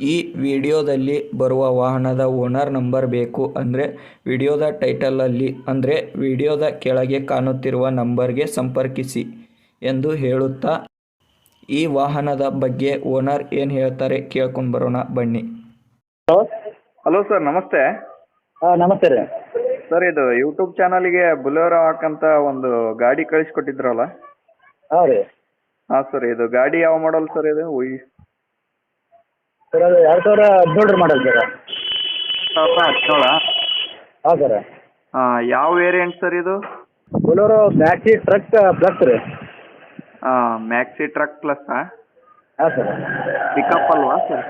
ಈ ವಿಡಿಯೋದಲ್ಲಿ ಬರುವ ವಾಹನದ ಓನರ್ ನಂಬರ್ ಬೇಕು ಅಂದರೆ ವಿಡಿಯೋದ ಟೈಟಲಲ್ಲಿ ಅಂದರೆ ವಿಡಿಯೋದ ಕೆಳಗೆ ಕಾಣುತ್ತಿರುವ ನಂಬರ್ಗೆ ಸಂಪರ್ಕಿಸಿ ಎಂದು ಹೇಳುತ್ತಾ ಈ ವಾಹನದ ಬಗ್ಗೆ ಓನರ್ ಏನು ಹೇಳ್ತಾರೆ ಕೇಳ್ಕೊಂಡು ಬರೋಣ ಬನ್ನಿ. ಹಲೋ? ಹಲೋ ಸರ್ ನಮಸ್ತೆ. ಹಾಂ ನಮಸ್ತೆ ರೀ. ಸರ್ ಇದು ಯೂಟ್ಯೂಬ್ ಚಾನಲ್ಗೆ ಬುಲೆರೋ ಹಾಕಂತ ಒಂದು ಗಾಡಿ ಕಳಿಸ್ಕೊಟ್ಟಿದ್ರಲ್ಲ? ಹಾಂ ರೀ. ಹಾಂ ಸರ್ ಇದು ಗಾಡಿ ಯಾವ ಮಾಡಲ್ ಸರ್ ಇದು? ಸರ್ ಅದು ಎರಡು ಸಾವಿರ ಹದಿನೇಳರ ಮಾಡಲ್ ಸರ್. ಸಾವಿರದ ಹದಿನೇಳ? ಹಾಂ ಸರ್. ಯಾವ ವೇರಿಯಂಟ್ ಸರ್ ಇದು? ಬೊಲೋರೋ ಮ್ಯಾಕ್ಸಿ ಟ್ರಕ್ ಪ್ಲಸ್ ರೀ. ಮ್ಯಾಕ್ಸಿ ಟ್ರಕ್ ಪ್ಲಸ್ ಹಾಂ ಸರ್. ಪಿಕಪ್ ಅಲ್ವಾ ಸರ್?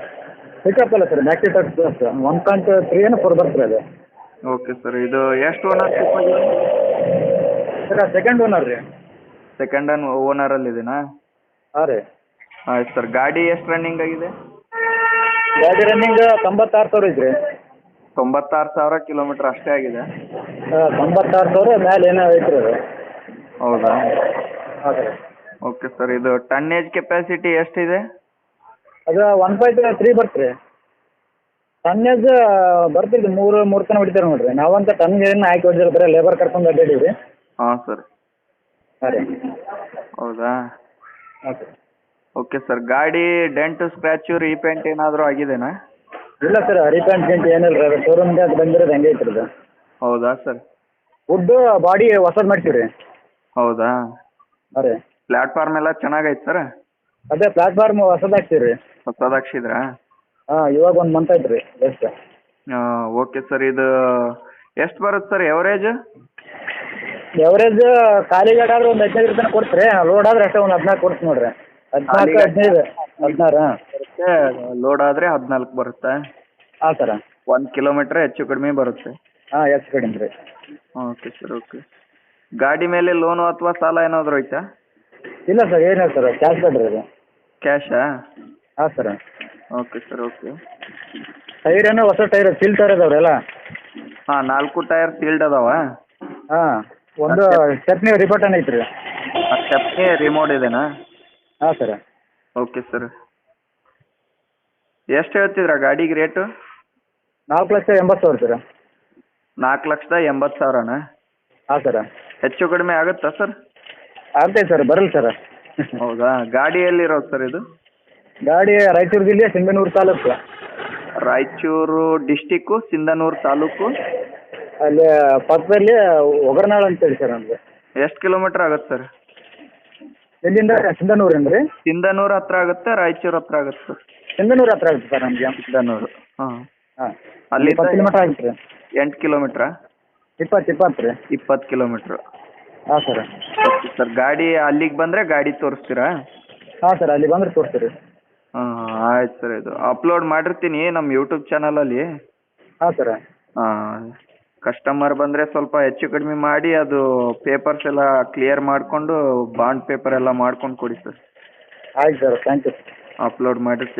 ಪಿಕಪ್ ಅಲ್ಲ sir maxi truck plus one point three ಏನು ಫೋರ್ ಬರ್ತದೆ ಅದು. ಓಕೆ ಸರ್ ಇದು ಎಷ್ಟು ಆಗಿದೆ ಸರ್ ಸೆಕೆಂಡ್ ಓನರ್ ರೀ. ಸೆಕೆಂಡ್ ಅನ್ ಓನರಲ್ಲಿದೆನಾ ಹಾಂ ರೀ. ಆಯ್ತು ಸರ್ ಗಾಡಿ ಎಷ್ಟು ರನ್ನಿಂಗ್ ಆಗಿದೆ? ಗಾಡಿ ರನ್ನಿಂಗ್ ತೊಂಬತ್ತಾರು ಸಾವಿರ ಐತ್ರಿ ತೊಂಬತ್ತಾರು ಸಾವಿರ ಕಿಲೋಮೀಟರ್ ಅಷ್ಟೇ ಆಗಿದೆ. ತೊಂಬತ್ತಾರು ಸಾವಿರ ಮೇಲೆ ಏನೋ ಐತ್ರಿ ಅದು. ಹೌದಾ? ಓಕೆ ಸರ್ ಇದು ಟನ್ನೇಜ್ ಕೆಪಾಸಿಟಿ ಎಷ್ಟಿದೆ? ಅದು ಒನ್ ಪಾಯಿಂಟ್ ತ್ರೀ ಬರ್ತ್ರಿ ಟನ್ ಟನ್ನೇಜ್ ಬರ್ತಿದ್ರಿ ಮೂರು ಮೂರು ತನಕ ಹೊಡಿತಾರೆ ನೋಡ್ರಿ. ನಾವಂತ ಟನ್ ಏನು ಹಾಕಿ ಹೊಡಿದಿರ್ತಾರೆ ಲೇಬರ್ ಕರ್ಕೊಂಡು ಅಡ್ಡಾಡೀವಿ ಹಾಂ ಸರ್ ಸರಿ ರೀ. ಹೌದಾ? ಸರ್ ಓಕೆ ಸರ್ ಗಾಡಿ ಡೆಂಟ್ ಸ್ಕ್ರ್ಯಾಚು ರೀಪೇಂಟ್ ಏನಾದರೂ ಆಗಿದೆನಾ? ಇಲ್ಲ ಸರ್ ರೀಪೇಂಟ್ ಗಂಟೆ ಏನಿಲ್ಲ ರೀ ಶೋರೂಮ್ಗೆ ಅದು ಬಂದಿರೋದು ಹಂಗೆ ಐತ್ರಿ ಅದು ಹೌದಾ ಸರ್ ವುಡ್ಡು ಬಾಡಿ ಹೊಸದು ಮಾಡ್ತೀವಿ ರೀ ಹೌದಾ? ಹಾಂ ಪ್ಲಾಟ್ಫಾರ್ಮ್ ಎಲ್ಲ ಚೆನ್ನಾಗೈತೆ ಸರ್ ಅದೇ ಪ್ಲಾಟ್ಫಾರ್ಮ್ ಹೊಸದು ಹಾಕ್ತೀವಿ ರೀ ಹೊಸದು ಹಾಕ್ಸಿದ್ರಾ? ಹಾಂ ಇವಾಗ ಒಂದು ಮಂತ್ ಆಯ್ತು ರೀ ಎಷ್ಟು ಓಕೆ ಸರ್ ಇದು ಎಷ್ಟು ಬರುತ್ತೆ ಸರ್ ಎವರೇಜ್ ಎವರೇಜ್ ಖಾಲಿ ಗಾಡಿ ಆದ್ರೆ ಒಂದು ಹದಿನೈದು ಕೊಡ್ತೀರಿ ಲೋಡ್ ಆದ್ರೆ ಅಷ್ಟೇ ಒಂದು ಹದಿನಾಲ್ಕು ಕೊಡ್ತೀನಿ ನೋಡಿರಿ. ಹದಿನಾಲ್ಕು ಹದಿನೈದು. ಹದಿನಾರು? ಬರುತ್ತೆ. ಲೋಡ್ ಆದ್ರೆ ಹದಿನಾಲ್ಕು ಬರುತ್ತೆ. ಹಾಂ ಸರ ಒಂದು ಕಿಲೋಮೀಟ್ರ್ ಹೆಚ್ಚು ಕಡಿಮೆ ಬರುತ್ತೆ. ಹಾಂ ಎಷ್ಟು ಕಡಿಮೆ ರೀ ಓಕೆ ಸರ್ ಓಕೆ. ಗಾಡಿ ಮೇಲೆ ಲೋನು ಅಥವಾ ಸಾಲ ಏನಾದರೂ ಐತಾ ಇಲ್ಲ ಸರ್ ಏನಿಲ್ಲ ಸರ್ ಕ್ಯಾಶ್ ಕಾರ್ಡ್ ರೀ ಅದು. ಕ್ಯಾಶಾ? ಹಾಂ sir. Okay sir okay. Tyre ಏನೋ ಹೊಸ ಟೈರ್ ಸೀಲ್ ಟೈರ್ ಅದಾವ್ರಲ್ಲ ಹಾ ನಾಲ್ಕು ಟೈರ್ ಸೀಲ್ಡ್ ಅದಾವ. ಹಾಂ ಒಂದು ಚಟ್ನಿ ರಿಪೋರ್ಟ್ ಐತ್ರಿ ಚಟ್ನಿ ರಿಮೋಟ್ ಇದೆನಾ? ಹಾಂ ಸರ್. Okay sir. ಎಷ್ಟು ಹೇಳ್ತಿದ್ರ ಗಾಡಿಗೆ ರೇಟು? ನಾಲ್ಕು ಲಕ್ಷ ಎಂಬತ್ತು ಸಾವಿರ ಸರ್. ನಾಲ್ಕು ಲಕ್ಷದ ಎಂಬತ್ತು ಸಾವಿರನ? ಹಾಂ ಸರ. ಹೆಚ್ಚು ಕಡಿಮೆ ಆಗುತ್ತಾ ಸರ್? ಆಗ್ತೈತೆ ಸರ್ ಬರಲ್ಲ ಸರ್. ಹೌದಾ? ಗಾಡಿ ಎಲ್ಲಿರೋದು ಸರ್ ಇದು? ಗಾಡಿ ರಾಯಚೂರು ಜಿಲ್ಲೆ ಸಿಂಧನೂರು ತಾಲೂಕು. ರಾಯಚೂರು ಡಿಸ್ಟಿಕ್ಕು ಸಿಂಧನೂರು ತಾಲೂಕು? ಅಲ್ಲಿ ಪಕ್ಕದಲ್ಲಿ ಒಗರ್ನಾಳ್ ಅಂತೇಳಿ ಸರ್ ನಮಗೆ ಎಷ್ಟು ಕಿಲೋಮೀಟ್ರ್ ಆಗುತ್ತೆ ಸರ್? ಸಿಂಧನೂರಿಂದ ರೀ ಸಿಂಧನೂರ್ ಹತ್ರ ಆಗುತ್ತೆ ರಾಯಚೂರ್ ಹತ್ರ ಆಗುತ್ತೆ. ಸಿಂಧನೂರ್ ಸಿಂಧನೂರು ಹತ್ರ ಆಗುತ್ತೆ ಸರ್ ನಮಗೆ? ಸಿಂಧನೂರು. ಹಾಂ. ಹಾಂ. ಅಲ್ಲಿ ಇಪ್ಪತ್ತು ಕಿಲೋಮೀಟರ್ ಆಗುತ್ತೆ ರೀ. ಎಂಟು ಕಿಲೋಮೀಟ್ರಾ? ಇಪ್ಪತ್ತು ಇಪ್ಪತ್ತು ರೀ. ಇಪ್ಪತ್ತು ಕಿಲೋಮೀಟ್ರು. ಹಾಂ ಸರ್. ಸರ್ ಗಾಡಿ ಅಲ್ಲಿಗೆ ಬಂದ್ರೆ ಗಾಡಿ ತೋರಿಸ್ತೀರಾ? ಹಾಂ ಸರ್ ಅಲ್ಲಿ ಬಂದ್ರೆ ತೋರಿಸ್ತೀರಿ. ಹಾಂ ಆಯ್ತು ಸರ್ ಇದು. ಅಪ್ಲೋಡ್ ಮಾಡಿರ್ತೀನಿ ನಮ್ಮ ಯೂಟ್ಯೂಬ್ ಚಾನಲಲ್ಲಿ ಹಾಂ ಸರ್. ಹಾಂ. ಕಸ್ಟಮರ್ ಬಂದರೆ ಸ್ವಲ್ಪ ಹೆಚ್ಚು ಕಡಿಮೆ ಮಾಡಿ ಅದು ಪೇಪರ್ಸ್ ಎಲ್ಲ ಕ್ಲಿಯರ್ ಮಾಡಿಕೊಂಡು ಬಾಂಡ್ ಪೇಪರ್ ಎಲ್ಲ ಮಾಡ್ಕೊಂಡು ಕೊಡಿ ಸರ್ ಆಯ್ತು ಸರ್ ಥ್ಯಾಂಕ್ ಯು ಅಪ್ಲೋಡ್ ಮಾಡಿರ್ತೀನಿ